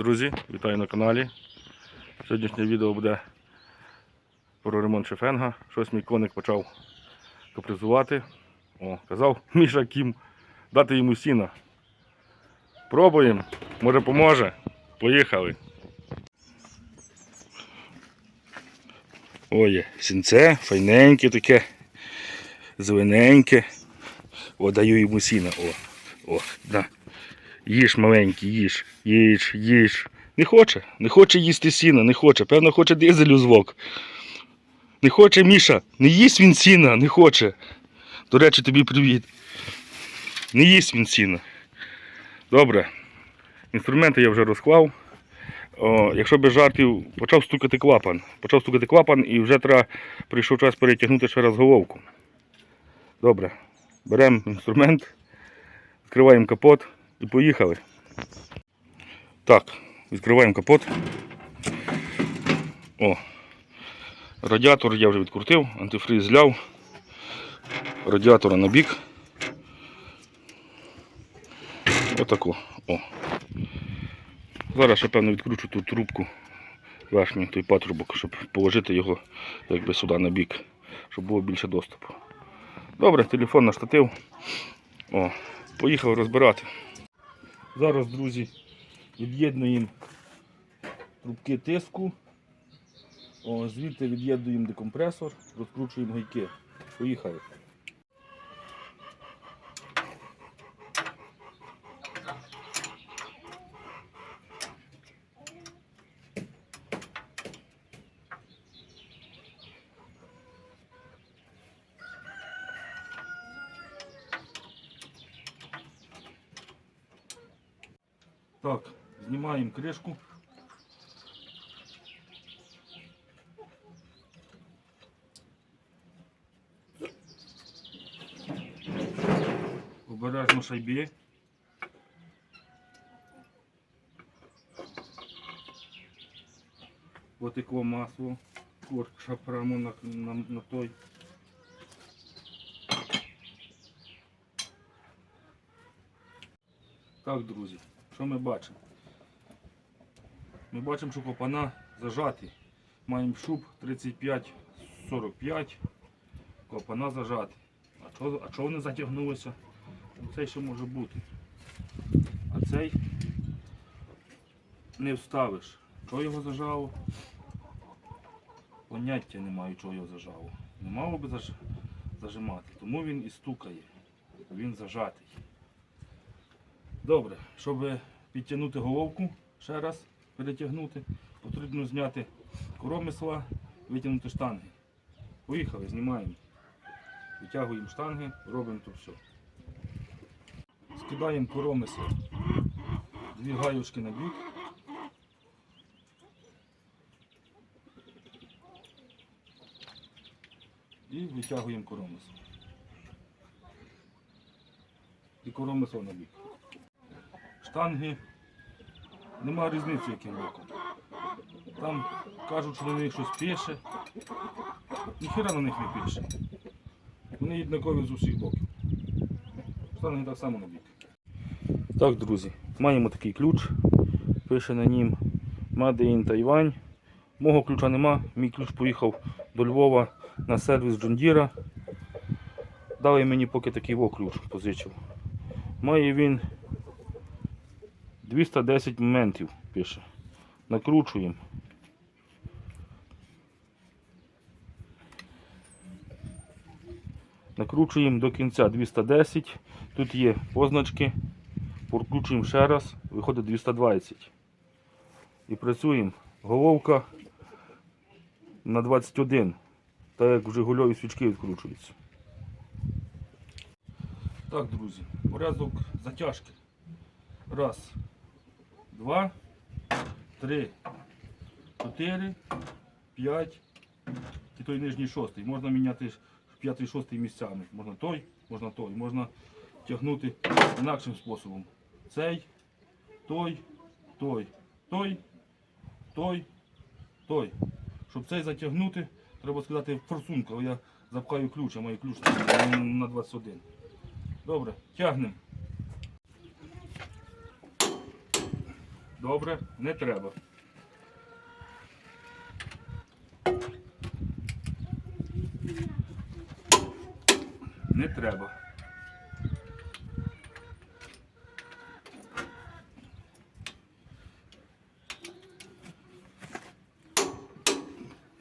Друзі, вітаю на каналі. Сьогоднішнє відео буде про ремонт шефенга. Щось мій коник почав капризувати. О, казав Міша Кім дати йому сіна. Пробуємо, може поможе. Поїхали. Ой, сінце, файненьке таке, зелененьке. О, даю йому сіна. О, о, да. Їж маленький, їж, їж, їж. Не хоче, не хоче їсти сіна, не хоче. Певно, хоче дизелю звок. Не хоче Міша, не їсть він сіна, не хоче. До речі, тобі привіт. Не їсть він сіна. Добре. Інструменти я вже розклав. О, якщо без жартів, почав стукати клапан. Почав стукати клапан і вже треба прийшов час перетягнути ще раз головку. Добре. Беремо інструмент, відкриваємо капот і поїхали. Так, відкриваємо капот. О, радіатор я вже відкрутив, антифриз зляв. Радіатора на бік. Отако. О. Зараз ще певно відкручу ту трубку верхній той патрубок, щоб положити його якби сюди на бік, щоб було більше доступу. Добре, телефон на штатив. О, поїхав розбирати. Зараз, друзі, від'єднуємо трубки тиску. О, звідти від'єднуємо декомпресор, розкручуємо гайки. Поїхали. Так, знімаємо кришку. Обережно шайбі. Потекло масло. Корча прямо на, на, на той. Так, друзі, що ми бачимо? Ми бачимо, що клапана зажаті. Маємо шуб 35-45, клапана зажаті. А чого, а чого вони затягнулися? Ну, Цей ще може бути. А цей не вставиш. Чого його зажало? Поняття не маю, чого його зажало. Не мало би заж... зажимати. Тому він і стукає. Він зажатий. Добре, щоб підтягнути головку, ще раз перетягнути, потрібно зняти коромисла, витягнути штанги. Поїхали, знімаємо. Витягуємо штанги, робимо то все. Скидаємо коромисла, дві гаюшки на бік. І витягуємо коромисло. І коромисло на бік. Штанги нема різниці яким боком. Там кажуть, що на них щось пише. Ніхіра на них не пише. Вони однакові з усіх боків. Штанги так само на бік. Так, друзі, маємо такий ключ. Пише на нім Made in Taiwan. Мого ключа нема. Мій ключ поїхав до Львова на сервіс Джондіра. Дали мені поки такий ключ позичив. Має він 210 моментів пише. Накручуємо. Накручуємо до кінця 210. Тут є позначки. Прокручуємо ще раз, виходить 220. І працюємо. Головка на 21. Так як в Жигульові свічки відкручуються. Так, друзі, порядок затяжки. Раз, два, три, чотири, п'ять. І той нижній шостий. Можна міняти п'ятий, шостий місцями. Можна той, можна той. Можна тягнути інакшим способом. Цей, той, той, той, той, той. Щоб цей затягнути, треба сказати форсунку. Я запхаю ключ, а маю ключ на- на 21. Добре, тягнемо. Добре, не треба. Не треба.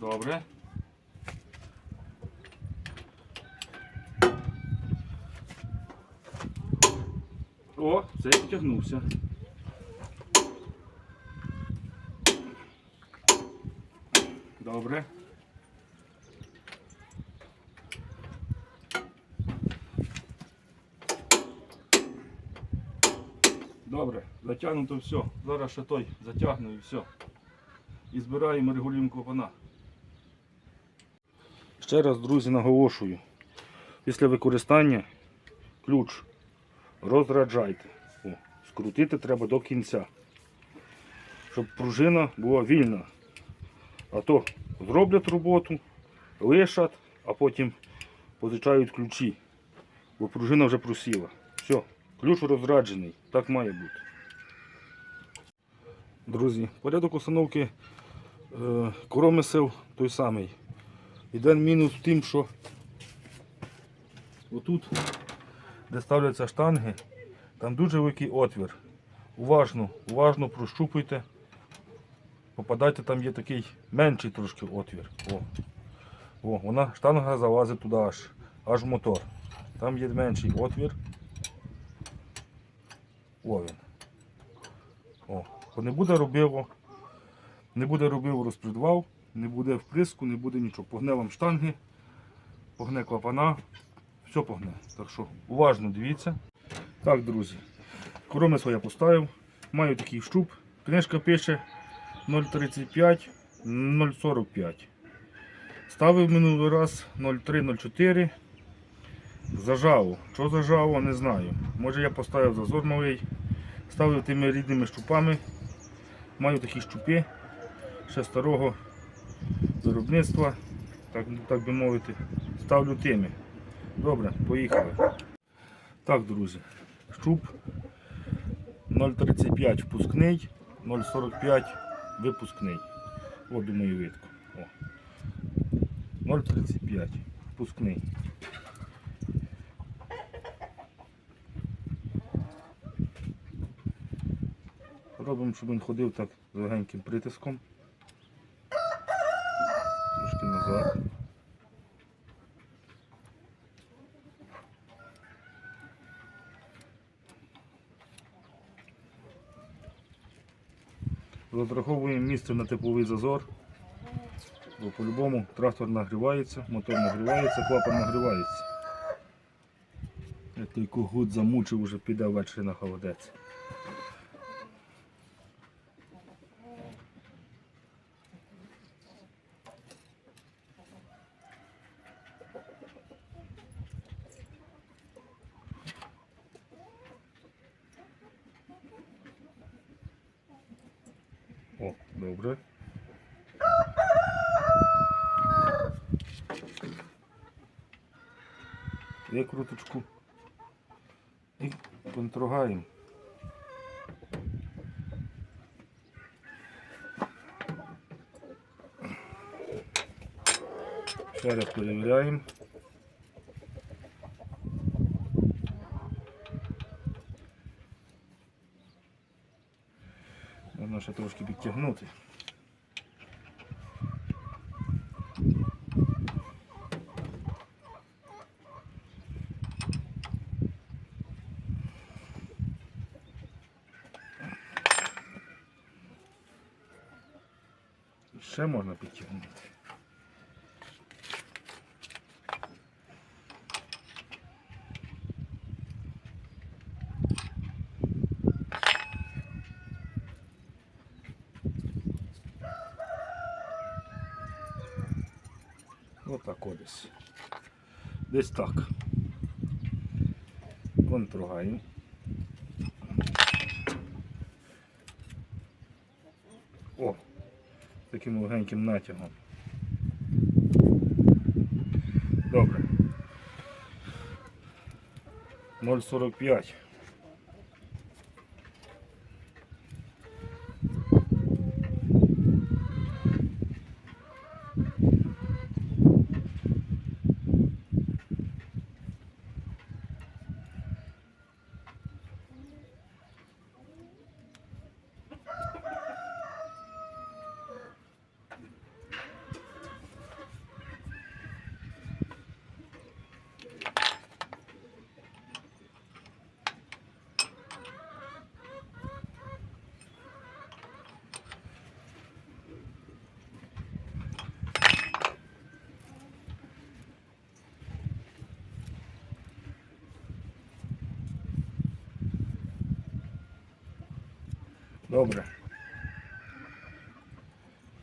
Добре. О, це я потягнувся. Добре. Добре, затягнуто все. Зараз ще той затягну і все. І збираємо регулюємо клапана. Ще раз, друзі, наголошую. Після використання ключ розраджайте. О, скрутити треба до кінця. Щоб пружина була вільна. А то зроблять роботу, лишать, а потім позичають ключі. Бо пружина вже просіла. Все, ключ розраджений. Так має бути. Друзі, порядок установки е, коромисел той самий. Єдин мінус в тим, що отут, де ставляться штанги, там дуже великий отвір. Уважно, уважно прощупуйте. Попадайте, там є такий менший трошки отвір. О. О, вона штанга залазить туди аж, аж мотор. Там є менший отвір. О він. О. Не буде робило, не буде робив розпредвал, не буде вприску, не буде нічого. Погне вам штанги, погне клапана, все погне. Так що уважно дивіться. Так, друзі, коромисло я поставив. Маю такий щуп. Книжка пише 0,35, 0,45. Ставив минулий раз 0,3-0,4. Зажало. Що зажало, не знаю. Може я поставив зазор малий. Ставив тими рідними щупами. Маю такі щупи ще старого виробництва, так, так би мовити. Ставлю тими. Добре, поїхали. Так, друзі, щуп 0,35 впускний, 0,45 випускний. О, думаю, видко. 0,35 впускний. Робимо, щоб він ходив так з легеньким притиском. Трошки назад. Розраховуємо місце на тепловий зазор. Бо по-любому трактор нагрівається, мотор нагрівається, клапан нагрівається. Як той когут замучив, вже піде ввечері на холодець. О, добре. Викруточку і контрогаємо. Ще раз перевіряємо. Ще трошки підтягнути. Ще можна підтягнути. Отак ось. Десь так. Контругаємо. О! Таким легеньким натягом. Добре. 0,45. Добре.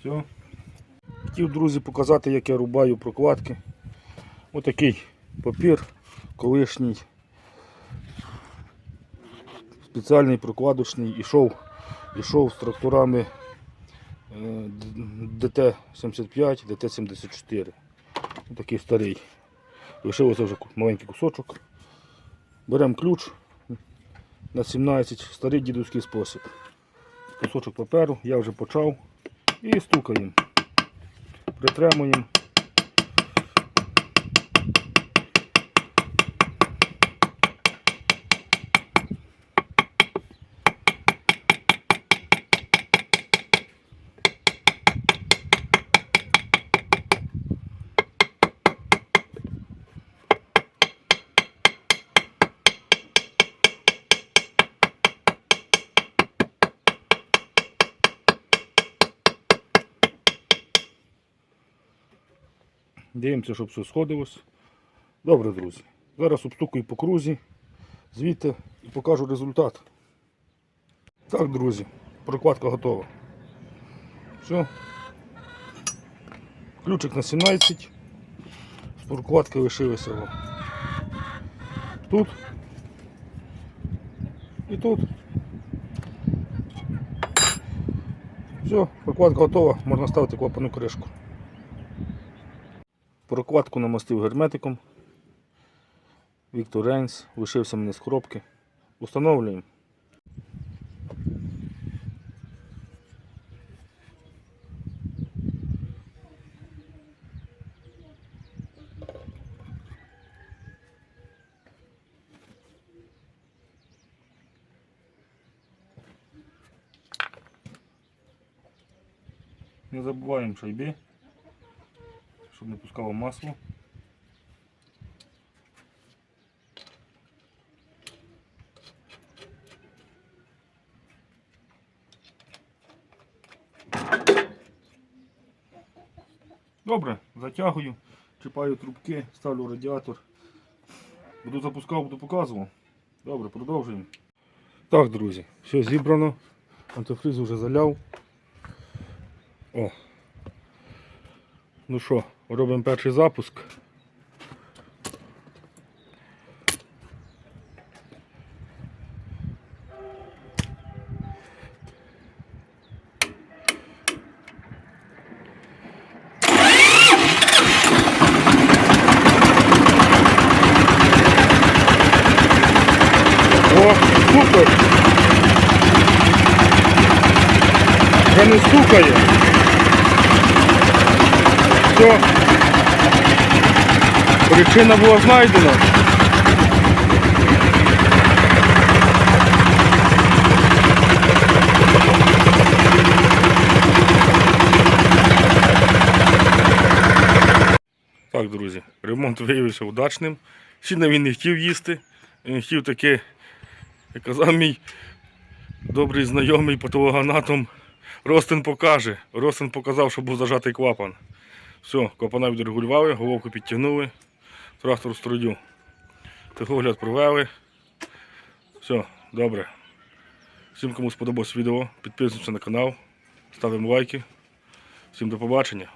Все. Хотів, друзі, показати, як я рубаю прокладки. Отакий папір колишній. Спеціальний прокладочний ішов, ішов з тракторами е, ДТ-75, ДТ-74. Такий старий. Лишився вже маленький кусочок. Беремо ключ на 17, старий дідуський спосіб. Кусочок паперу, я вже почав. І стукаємо. Притримуємо. Дивимося, щоб все сходилось. Добре, друзі. Зараз обстукаю по крузі, звідти і покажу результат. Так, друзі, прокладка готова. Все. Ключик на 17. З прокладки лишилося. о. Тут. І тут. Все, прокладка готова, можна ставити клапану кришку. Прокладку намастив герметиком. Віктор Рейнс, лишився мені з коробки. Установлюємо. Не забуваємо шайби щоб не пускало масло. Добре, затягую, чіпаю трубки, ставлю радіатор. Буду запускав, буду показував. Добре, продовжуємо. Так, друзі, все зібрано. Антифриз вже заляв. О, Ну що, робимо перший запуск. О, супер! Не стукає. Все. Причина була знайдена. Так, друзі, ремонт виявився удачним. Сіна він не хотів їсти. Він хотів таке, як казав мій добрий знайомий патологоанатом, Ростин покаже. Ростин показав, що був зажатий клапан. Все, копана відрегулювали, головку підтягнули, трактор струдю. струю. Техогляд провели. Все, добре. Всім, кому сподобалось відео, підписуємося на канал, ставимо лайки. Всім до побачення.